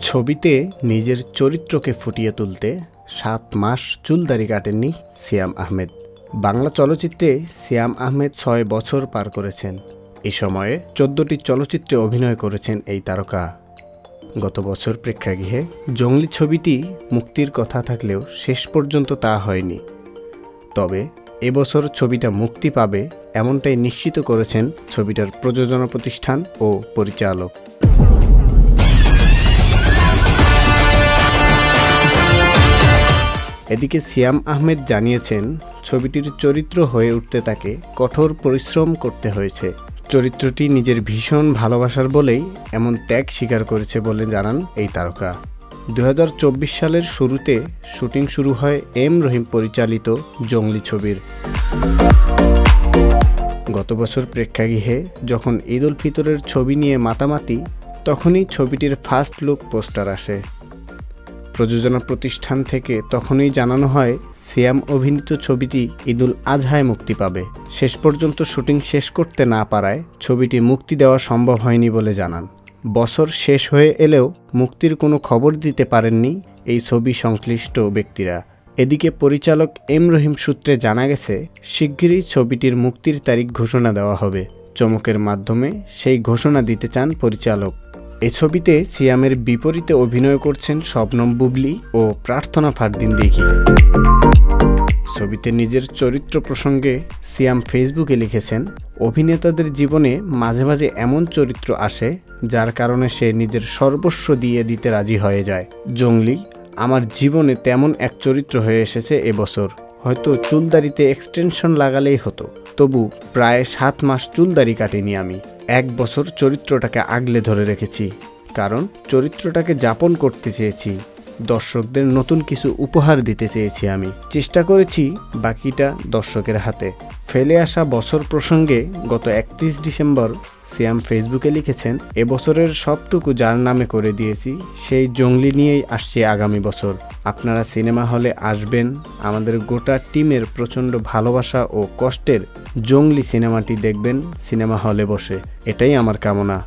ছবিতে নিজের চরিত্রকে ফুটিয়ে তুলতে সাত মাস চুলদারি কাটেননি সিয়াম আহমেদ। বাংলা চলচ্চিত্রে সিয়াম আহমেদ ছয় বছর পার করেছেন। এই সময়ে চোদ্দটি চলচ্চিত্রে অভিনয় করেছেন এই তারকা। গত বছর প্রেক্ষাগৃহে জঙ্গলি ছবিটি মুক্তির কথা থাকলেও শেষ পর্যন্ত তা হয়নি। তবে এবছর ছবিটা মুক্তি পাবে এমনটাই নিশ্চিত করেছেন ছবিটার প্রযোজনা প্রতিষ্ঠান ও পরিচালক। এদিকে সিয়াম আহমেদ জানিয়েছেন, ছবিটির চরিত্র হয়ে উঠতে তাকে কঠোর পরিশ্রম করতে হয়েছে। চরিত্রটি নিজের ভীষণ ভালোবাসার বলেই এমন ত্যাগ স্বীকার করেছে বলে জানান এই তারকা। দু হাজার চব্বিশ সালের শুরুতে শুটিং শুরু হয় এম রহিম পরিচালিত জঙ্গলি ছবির। গত বছর প্রেক্ষাগৃহে যখন ঈদ উল ফিতরের ছবি নিয়ে মাতামাতি, তখনই ছবিটির ফার্স্ট লুক পোস্টার আসে। প্রযোজনা প্রতিষ্ঠান থেকে তখনই জানানো হয়, সিয়াম অভিনীত ছবিটি ঈদুল আজহায় মুক্তি পাবে। শেষ পর্যন্ত শুটিং শেষ করতে না পারায় ছবিটি মুক্তি দেওয়া সম্ভব হয়নি বলে জানান। বছর শেষ হয়ে এলেও মুক্তির কোনো খবর দিতে পারেননি এই ছবি সংশ্লিষ্ট ব্যক্তিরা। এদিকে পরিচালক এম রহিম সূত্রে জানা গেছে, শিগগিরই ছবিটির মুক্তির তারিখ ঘোষণা দেওয়া হবে। চমকের মাধ্যমে সেই ঘোষণা দিতে চান পরিচালক। এ ছবিতে সিয়ামের বিপরীতে অভিনয় করছেন শবনম বুবলি ও প্রার্থনা ফারদিন দেখি ছবিতে নিজের চরিত্র প্রসঙ্গে সিয়াম ফেসবুকে লিখেছেন, অভিনেতাদের জীবনে মাঝে মাঝে এমন চরিত্র আসে, যার কারণে সে নিজের সর্বস্ব দিয়ে দিতে রাজি হয়ে যায়। জঙ্গলি, আমার জীবনে তেমন এক চরিত্র হয়ে এসেছে এবছর। হয়তো চুলদারিতে এক্সটেনশন লাগালেই হতো। তবু প্রায় সাত মাস চুলদারি কাটিনি আমি। এক বছর চরিত্রটাকে আগলে ধরে রেখেছি। কারণ চরিত্রটাকে যাপন করতে চেয়েছি। দর্শকদের নতুন কিছু উপহার দিতে চেয়েছি আমি। চেষ্টা করেছি বাকিটা দর্শকের হাতে। ফেলে আসা বছর প্রসঙ্গে গত একত্রিশ ডিসেম্বর সিয়াম ফেসবুকে লিখেছেন এবছরের সবটুকু যার নামে করে দিয়েছি, সেই জঙ্গলি নিয়েই আসছে আগামী বছর। আপনারা সিনেমা হলে আসবেন। আমাদের গোটা টিমের প্রচণ্ড ভালোবাসা ও কষ্টের জঙ্গলি সিনেমাটি দেখবেন সিনেমা হলে বসে। এটাই আমার কামনা।